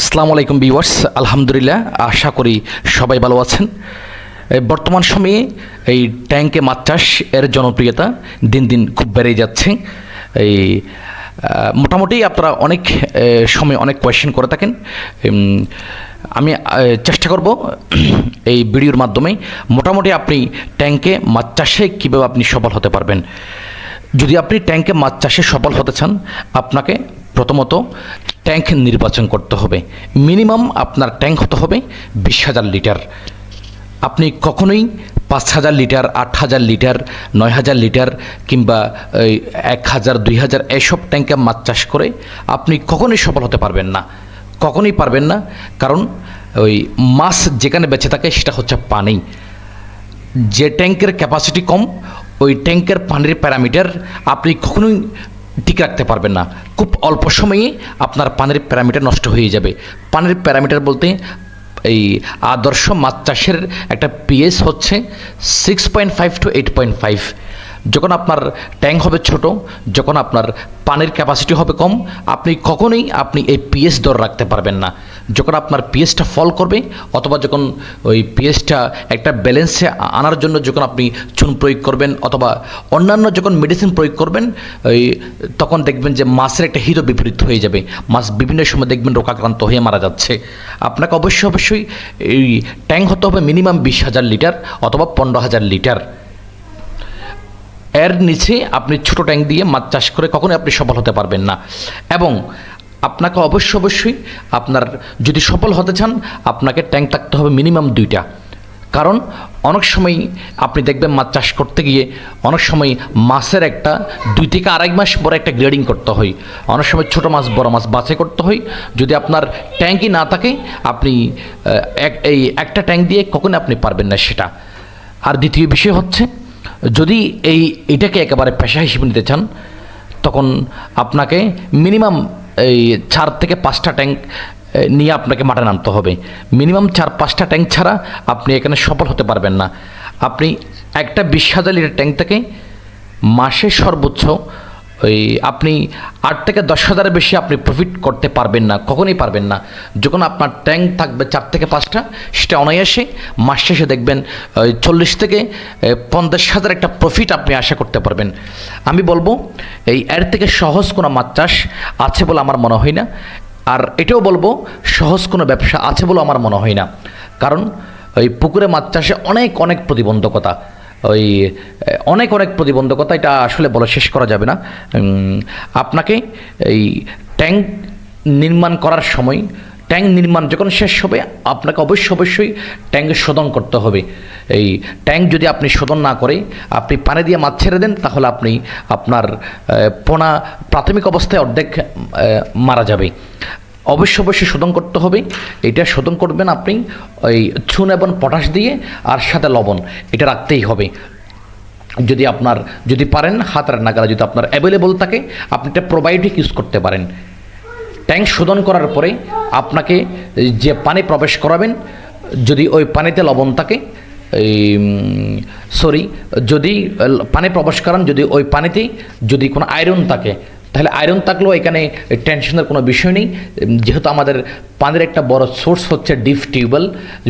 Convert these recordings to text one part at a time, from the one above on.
আসসালামু আলাইকুম ভিউয়ার্স, আলহামদুলিল্লাহ, আশা করি সবাই ভালো আছেন। বর্তমান সময়ে এই ট্যাঙ্কে মাছ চাষ এর জনপ্রিয়তা দিন দিন খুব বেড়ে যাচ্ছে। এই মোটামুটি আপনারা অনেক সময় অনেক কোয়েশ্চেন করে থাকেন। আমি চেষ্টা করব এই ভিডিওর মাধ্যমে মোটামুটি আপনি ট্যাঙ্কে মাছ চাষে কীভাবে আপনি সফল হতে পারবেন। যদি আপনি ট্যাঙ্কে মাছ চাষে সফল হতে চান, আপনাকে প্রথমত ট্যাঙ্ক নির্বাচন করতে হবে। মিনিমাম আপনার ট্যাঙ্ক হতে হবে বিশ হাজার লিটার। আপনি কখনোই পাঁচ হাজার লিটার, আট হাজার লিটার, নয় হাজার লিটার কিংবা এক হাজার, দুই হাজার এসব ট্যাঙ্কে মাছ চাষ করে আপনি কখনোই সফল হতে পারবেন না। কখনোই পারবেন না, কারণ ওই মাছ যেখানে বেঁচে থাকে সেটা হচ্ছে পানি। যে ট্যাঙ্কের ক্যাপাসিটি কম, ওই ট্যাঙ্কের পানির প্যারামিটার আপনি কখনোই ঠিক রাখতে পারবেন না। খুব অল্প সময়ে আপনার পানির প্যারামিটার নষ্ট হয়ে যাবে। পানির প্যারামিটার বলতে এই আদর্শ মাছ চাষের একটা পিএস হচ্ছে six point five to eight point five যখন আপনার ট্যাঙ্ক হবে ছোট, যখন আপনার পানির ক্যাপাসিটি হবে কম, আপনি কখনোই আপনি এই পিএস দর রাখতে পারবেন না। যখন আপনার পিএসটা ফল করবে, অথবা যখন ওই পিএসটা একটা ব্যালেন্সে আনার জন্য যখন আপনি চুন প্রয়োগ করবেন, অথবা অন্যান্য যখন মেডিসিন প্রয়োগ করবেন, ওই তখন দেখবেন যে মাছের একটা হিত বিপরীত হয়ে যাবে। মাছ বিভিন্ন সময় দেখবেন রোগাক্রান্ত হয়ে মারা যাচ্ছে। আপনাকে অবশ্যই অবশ্যই এই ট্যাঙ্ক হতে হবে মিনিমাম বিশ হাজার লিটার, অথবা পনেরো হাজার লিটার। এর নিচে আপনি ছোট ট্যাঙ্ক দিয়ে মাছ চাষ করে কখনোই আপনি সফল হতে পারবেন না। এবং আপনাকে অবশ্য অবশ্যই আপনার যদি সফল হতে চান, আপনাকে ট্যাঙ্ক থাকতে হবে মিনিমাম দুইটা। কারণ অনেক সময় আপনি দেখবেন মাছ চাষ করতে গিয়ে অনেক সময় মাছের একটা দুই থেকে আড়াই মাস পরে একটা গ্রেডিং করতে হয়। অনেক সময় ছোটো মাছ, বড় মাছ বাছাই করতে হয়। যদি আপনার ট্যাঙ্কই না থাকে, আপনি এক, এই একটা ট্যাঙ্ক দিয়ে কখনো আপনি পারবেন না সেটা। আর দ্বিতীয় বিষয় হচ্ছে যদি এই এটাকে একেবারে পেশা হিসেবে নিতে চান, তখন আপনাকে মিনিমাম এই চার থেকে পাঁচটা ট্যাঙ্ক নিয়ে আপনাকে মাঠে নামতে হবে। মিনিমাম চার পাঁচটা ট্যাঙ্ক ছাড়া আপনি এখানে সফল হতে পারবেন না। আপনি একটা বিশ হাজার লিটার ট্যাঙ্ক থেকে মাসে সর্বোচ্চ ওই আপনি আট থেকে দশ হাজারের বেশি আপনি প্রফিট করতে পারবেন না, কখনোই পারবেন না। যখন আপনার ট্যাঙ্ক থাকবে চার থেকে পাঁচটা, সেটা অনায়াসে মাস শেষে দেখবেন, ওই চল্লিশ থেকে পঞ্চাশ হাজার একটা প্রফিট আপনি আশা করতে পারবেন। আমি বলব, এই এর থেকে সহজ কোনো মাছ চাষ আছে বলে আমার মনে হয় না। আর এটাও বলব, সহজ কোনো ব্যবসা আছে বলে আমার মনে হয় না। কারণ ওই পুকুরে মাছ চাষে অনেক অনেক প্রতিবন্ধকতা। ওই অনেক অনেক প্রতিবন্ধকতা এটা আসলে বলে শেষ করা যাবে না। আপনাকে এই ট্যাঙ্ক নির্মাণ করার সময়, ট্যাঙ্ক নির্মাণ যখন শেষ হবে, আপনাকে অবশ্যই অবশ্যই ট্যাঙ্ক শোধন করতে হবে। এই ট্যাঙ্ক যদি আপনি শোধন না করে, আপনি পানি দিয়ে মাছ ছেড়ে দেন, তাহলে আপনি আপনার পোনা প্রাথমিক অবস্থায় অর্ধেক মারা যাবে। অবশ্যই অবশ্যই শোধন করতে হবে। এটা শোধন করবেন আপনি ওই চুন এবং পটাশ দিয়ে আর সাথে লবণ, এটা রাখতেই হবে। যদি আপনার, যদি পারেন হাতের নাগালা যদি আপনার অ্যাভেলেবল থাকে, আপনি একটা প্রোবায়োটিক ইউজ করতে পারেন। ট্যাঙ্ক শোধন করার পরে আপনাকে যে পানি প্রবেশ করাবেন, যদি ওই পানিতে লবণ থাকে সরি যদি, পানি প্রবেশ করান, যদি ওই পানিতে যদি কোনো আয়রন থাকে তাহলে আয়রন থাকলেও এখানে টেনশনের কোনো বিষয় নেই। যেহেতু আমাদের পানির একটা বড় সোর্স হচ্ছে ডিপ টিউবওয়েল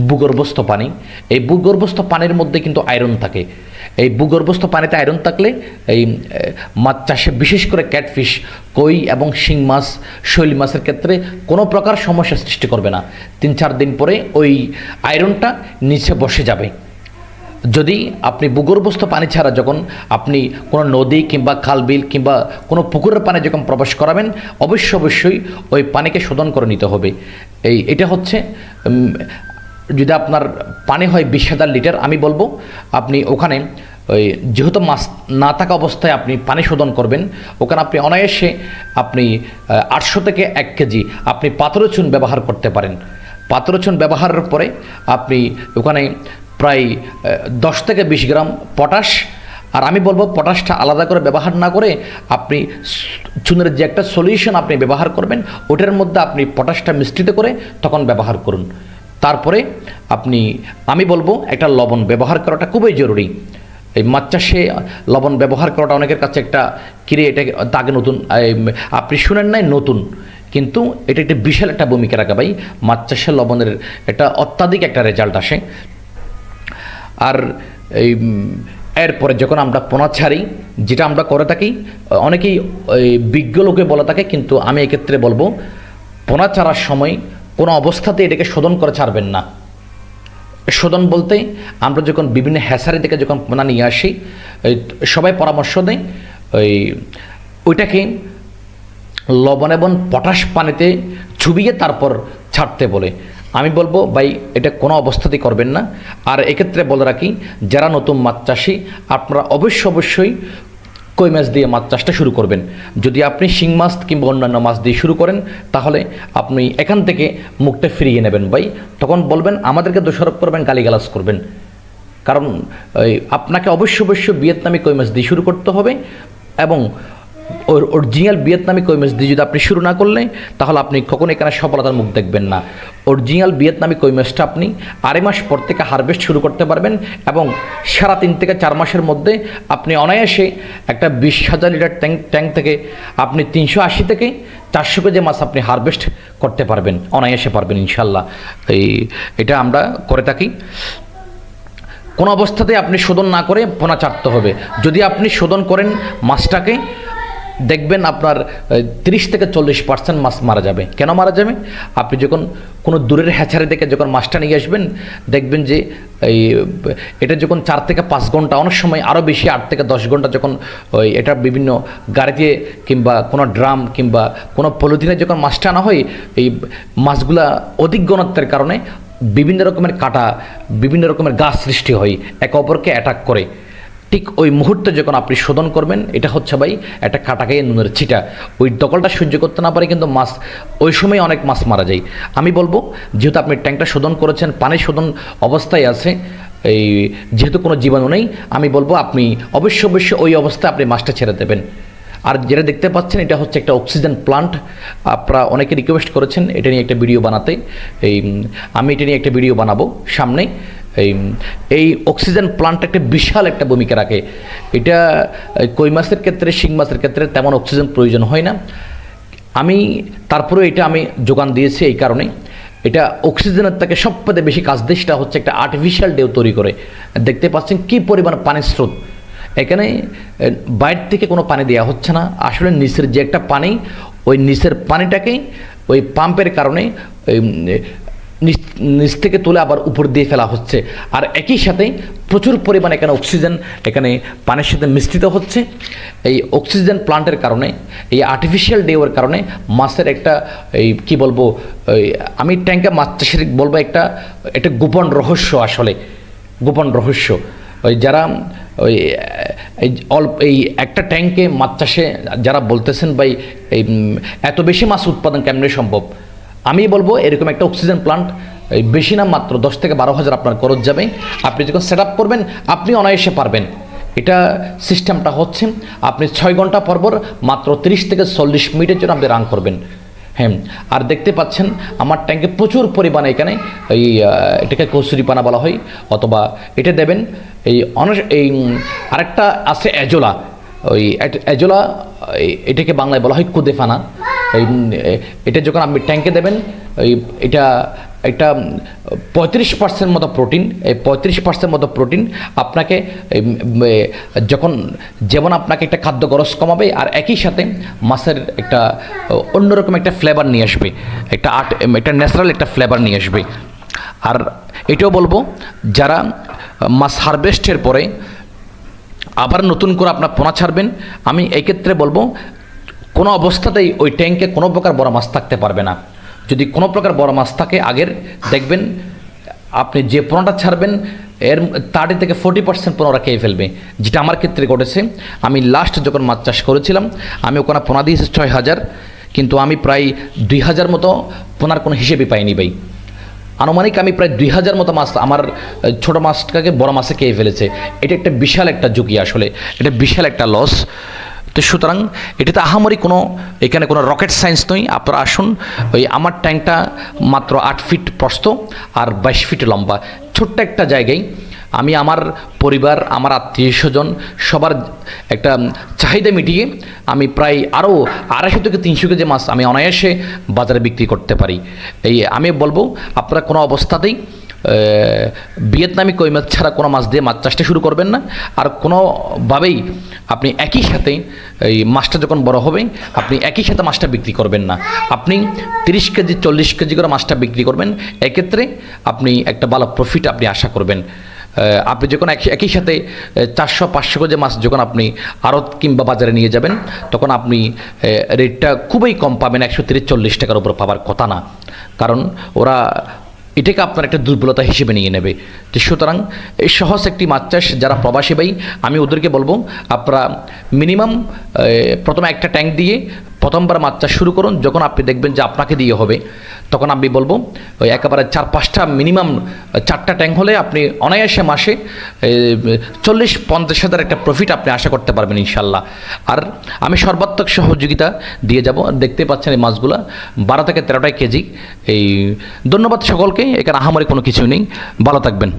ভূগর্ভস্থ পানি। এই ভূগর্ভস্থ পানির মধ্যে কিন্তু আয়রন থাকে। এই ভূগর্ভস্থ পানিতে আয়রন থাকলে এই মাছ চাষে বিশেষ করে ক্যাটফিশ কই এবং শিং মাছ, শৈল মাছের ক্ষেত্রে কোনো প্রকার সমস্যা সৃষ্টি করবে না। তিন চার দিন পরে ওই আয়রনটা নিচে বসে যাবে। যদি আপনি ভূগর্ভস্থ পানি ছাড়া যখন আপনি কোনো নদী কিংবা খালবিল কিংবা কোনো পুকুরের পানি যখন প্রবেশ করাবেন অবশ্যই অবশ্যই ওই পানিকে শোধন করে নিতে হবে। এই, এটা হচ্ছে যদি আপনার পানি হয় বিশ হাজার লিটার, আমি বলব, আপনি ওখানে ওই যেহেতু মাছ না থাকা অবস্থায় আপনি পানি শোধন করবেন, ওখানে আপনি অনায়াসে আপনি আটশো থেকে এক কেজি আপনি পাথরের চুন ব্যবহার করতে পারেন। পাথরের চুন ব্যবহারের পরে আপনি ওখানে প্রায় দশ থেকে বিশ গ্রাম পটাশ। আর আমি বলব পটাশটা আলাদা করে ব্যবহার না করে আপনি চুনের যে একটা সলিউশন আপনি ব্যবহার করবেন, ওটার মধ্যে আপনি পটাশটা মিশ্রিত করে তখন ব্যবহার করুন। তারপরে আপনি, আমি বলব একটা লবণ ব্যবহার করাটা খুবই জরুরি। এই মাছ চাষে লবণ ব্যবহার করাটা অনেকের কাছে একটা কিরে, এটা তাকে নতুন আপনি শুনেন নাই, নতুন। কিন্তু এটা একটা বিশাল একটা ভূমিকা রাখে ভাই। মাছ চাষের লবণের একটা অত্যাধিক একটা রেজাল্ট আসে। আর এই এরপরে যখন আমরা পোনা ছাড়ি, যেটা আমরা করে থাকি, অনেকেই বিজ্ঞ লোকে বলে থাকে, কিন্তু আমি এক্ষেত্রে বলব পোনা ছাড়ার সময় কোনো অবস্থাতে এটাকে শোধন করে ছাড়বেন না। শোধন বলতে আমরা যখন বিভিন্ন হ্যাসারি থেকে যখন পোনা নিয়ে আসি সবাই পরামর্শ দেয় ওই ওইটাকে লবণ এবং পটাশ পানিতে চুবিয়ে তারপর ছাড়তে বলে। আমি বলব, ভাই, এটা কোনো অবস্থাতেই করবেন না। আর এক্ষেত্রে বলে রাখি, যারা নতুন মাছ চাষি, আপনারা অবশ্য অবশ্যই কই মাছ দিয়ে মাছ চাষটা শুরু করবেন। যদি আপনি শিং মাছ কিংবা অন্যান্য মাছ দিয়ে শুরু করেন, তাহলে আপনি এখান থেকে মুখটা ফিরিয়ে নেবেন, ভাই। তখন বলবেন, আমাদেরকে দোষারোপ করবেন, গালিগালাজ করবেন। কারণ আপনাকে অবশ্য অবশ্যই ভিয়েতনামি কই মাছ দিয়ে শুরু করতে হবে এবং ওর অরিজিনাল ভিয়েতনামি কই মাছ দিয়ে যদি আপনি শুরু না করলেন, তাহলে আপনি কখনো এখানে সফলতার মুখ দেখবেন না। অরিজিনাল ভিয়েতনামি কই মাছটা আপনি আড়াই মাস পর থেকে হারভেস্ট শুরু করতে পারবেন এবং সারা তিন থেকে চার মাসের মধ্যে আপনি অনায়াসে একটা বিশ হাজার লিটার ট্যাঙ্ক ট্যাঙ্ক থেকে আপনি তিনশো আশি থেকে চারশো কেজি মাছ আপনি হারভেস্ট করতে পারবেন, অনায়াসে পারবেন ইনশাল্লাহ। এই, এটা আমরা করে থাকি। কোনো অবস্থাতে আপনি শোধন না করে পোনা চাটতে হবে। যদি আপনি শোধন করেন মাছটাকে দেখবেন আপনার তিরিশ থেকে চল্লিশ পার্সেন্ট মাছ মারা যাবে। কেন মারা যাবে? আপনি যখন কোনো দূরের হ্যাচারি থেকে যখন মাছটা নিয়ে আসবেন, দেখবেন যে, এই, এটা যখন চার থেকে পাঁচ ঘণ্টা, অনেক সময় আরও বেশি, আট থেকে দশ ঘণ্টা যখন, ওই, এটা বিভিন্ন গাড়িতে কিংবা কোনো ড্রাম কিংবা কোনো পলিথিনে যখন মাছটা আনা হয়, এই মাছগুলা অধিক ঘনত্বের কারণে বিভিন্ন রকমের কাটা, বিভিন্ন রকমের গাছ সৃষ্টি হয়, একে অপরকে অ্যাটাক করে। ঠিক ওই মুহূর্তে যখন আপনি শোধন করবেন, এটা হচ্ছে ভাই একটা কাটা খেয়ে নুনের ছিটা। ওই দকলটা সহ্য করতে না পারে কিন্তু মাছ, ওই সময় অনেক মাছ মারা যায়। আমি বলব, যেহেতু আপনি ট্যাঙ্কটা শোধন করেছেন, পানি শোধন অবস্থায় আছে, এই যেহেতু কোনো জীবাণু নেই, আমি বলব আপনি অবশ্য অবশ্যই ওই অবস্থায় আপনি মাছটা ছেড়ে দেবেন। আর যেটা দেখতে পাচ্ছেন, এটা হচ্ছে একটা অক্সিজেন প্লান্ট। আপনারা অনেকে রিকোয়েস্ট করেছেন, এটা নিয়ে একটা ভিডিও বানাতে। এই, আমি এটা নিয়ে একটা ভিডিও বানাবো সামনে। এই এই অক্সিজেন প্লান্ট একটা বিশাল একটা ভূমিকা রাখে। এটা কই মাছের ক্ষেত্রে, শিং মাছের ক্ষেত্রে তেমন অক্সিজেন প্রয়োজন হয় না। আমি, তারপরেও এটা আমি যোগান দিয়েছি এই কারণে। এটা অক্সিজেনের থেকে সবচেয়ে বেশি কাজ দেয় সেটা হচ্ছে একটা আর্টিফিশিয়াল ডেউ তৈরি করে। দেখতে পাচ্ছেন কী পরিমাণ পানির স্রোত। এখানে বাইরে থেকে কোনো পানি দেওয়া হচ্ছে না। আসলে নিচের যে একটা পানি, ওই নিচের পানিটাকেই ওই পাম্পের কারণে নিচ থেকে তুলে আবার উপর দিয়ে ফেলা হচ্ছে। আর একই সাথে প্রচুর পরিমাণে এখানে অক্সিজেন এখানে পানির সাথে মিশ্রিত হচ্ছে। এই অক্সিজেন প্লান্টের কারণে, এই আর্টিফিশিয়াল ডেওয়ের কারণে মাছের একটা, এই কি বলব আমি ট্যাঙ্কে মাছ চাষের বলব একটা একটা গোপন রহস্য আসলে, গোপন রহস্য। ওই যারা, ওই অল্প, এই একটা ট্যাঙ্কে মাছ চাষে যারা বলতেছেন ভাই, এই, এত বেশি মাছ উৎপাদন কেমনে সম্ভব? আমি বলব এরকম একটা অক্সিজেন প্লান্ট বেশি না মাত্র দশ থেকে বারো হাজার আপনার খরচ যাবে। আপনি যখন সেট আপ করবেন, আপনি অনায়াসে পারবেন। এটা সিস্টেমটা হচ্ছে, আপনি ছয় ঘণ্টা পর পর মাত্র তিরিশ থেকে চল্লিশ মিনিটের জন্য আপনি রান করবেন। হ্যাঁ আর দেখতে পাচ্ছেন, আমার ট্যাঙ্কে প্রচুর পরিমাণে এখানে এই এটাকে কচুরি পানা বলা হয়, অথবা এটা দেবেন, এই অনেক এই আরেকটা আছে অ্যাজোলা ওই অ্যাজোলা এটাকে বাংলায় বলা হয় কুদেফানা। এটা যখন আপনি ট্যাঙ্কে দেবেন ওই এটা একটা পঁয়ত্রিশ পার্সেন্ট মতো প্রোটিন এই পঁয়ত্রিশ পার্সেন্ট মতো প্রোটিন আপনাকে এই, যখন যেমন আপনাকে একটা খাদ্য খরচ কমাবে আর একই সাথে মাছের একটা অন্যরকম একটা ফ্লেভার নিয়ে আসবে একটা আর্ট একটা ন্যাচারাল একটা ফ্লেভার নিয়ে আসবে। আর এটাও বলব যারা মাছ হারভেস্টের পরে আবার নতুন করে আপনার পোনা ছাড়বেন আমি এক্ষেত্রে বলব কোনো অবস্থাতেই ওই ট্যাঙ্কে কোনো প্রকার বড় মাছ থাকতে পারবে না। যদি কোনো প্রকার বড় মাছ থাকে, আগের দেখবেন, আপনি যে পোনাটা ছাড়বেন, এর থার্টি থেকে ফোর্টি পার্সেন্ট পোনারা খেয়ে ফেলবে। যেটা আমার ক্ষেত্রে ঘটেছে, আমি লাস্ট যখন মাছ চাষ করেছিলাম, আমি ওখানে পোনা দিয়েছি ছয় হাজার, কিন্তু আমি প্রায় দুই হাজার মতো পোনার কোনো হিসেবে পাইনি ভাই। আনুমানিক আমি প্রায় দুই হাজার মতো মাছ আমার ছোট মাছটাকে বড় মাছে খেয়ে ফেলেছে। এটা একটা বিশাল একটা ঝুঁকি আসলে। এটা বিশাল একটা লস তো সুতরাং এটাতে আহামরি কোনো, এখানে কোনো রকেট সায়েন্স নয়। আপনারা আসুন, ওই আমার ট্যাঙ্কটা মাত্র আট ফিট প্রস্ত আর বাইশ ফিট লম্বা। ছোট্ট একটা জায়গায় আমি আমার পরিবার, আমার আত্মীয় স্বজন সবার একটা চাহিদা মিটিয়ে আমি প্রায় আরও আড়াইশো থেকে তিনশো কেজি মাছ আমি অনায়াসে বাজারে বিক্রি করতে পারি। এই আমি বলব, আপনারা কোনো অবস্থাতেই ভিয়েতনামি কই মাছ ছাড়া কোনো মাছ দিয়ে মাছ চাষটা শুরু করবেন না। আর কোনোভাবেই আপনি একই সাথে এই মাছটা যখন বড় হবে, আপনি একই সাথে মাছটা বিক্রি করবেন না। আপনি তিরিশ কেজি, চল্লিশ কেজি করে মাছটা বিক্রি করবেন। এক্ষেত্রে আপনি একটা ভালো প্রফিট আপনি আশা করবেন। আপনি যখন একই- সাথে চারশো, পাঁচশো কেজি মাছ যখন আপনি আড়ত কিংবা বাজারে নিয়ে যাবেন, তখন আপনি রেটটা খুবই কম পাবেন। একশো তিরিশ, চল্লিশ টাকার উপর পাওয়ার কথা না। কারণ ওরা এটাকে আপনার একটা দুর্বলতা হিসেবে নিয়ে নেবে। তো সুতরাং এই সহজ একটি মাছ চাষ, যারা প্রবাসী ভাই, আমি ওদেরকে বলব, আপনারা মিনিমাম প্রথমে একটা ট্যাঙ্ক দিয়ে প্রথমবার মাছ চাষ শুরু করুন, যখন আপনি দেখবেন যে আপনাকে দিয়ে হবে, তখন আমি বলব, ওই একেবারে চার পাঁচটা মিনিমাম চারটা ট্যাঙ্ক হলে আপনি অনায়াসে মাসে চল্লিশ পঞ্চাশ হাজার একটা প্রফিট আপনি আশা করতে পারবেন ইনশাল্লাহ আর আমি সর্বাত্মক সহযোগিতা দিয়ে যাব, দেখতে পাচ্ছেন এই মাছগুলো, বারো থেকে তেরোটাই কেজি। এই, ধন্যবাদ সকলকে, এখানে আহামরি কোনো কিছু নেই, ভালো থাকবেন।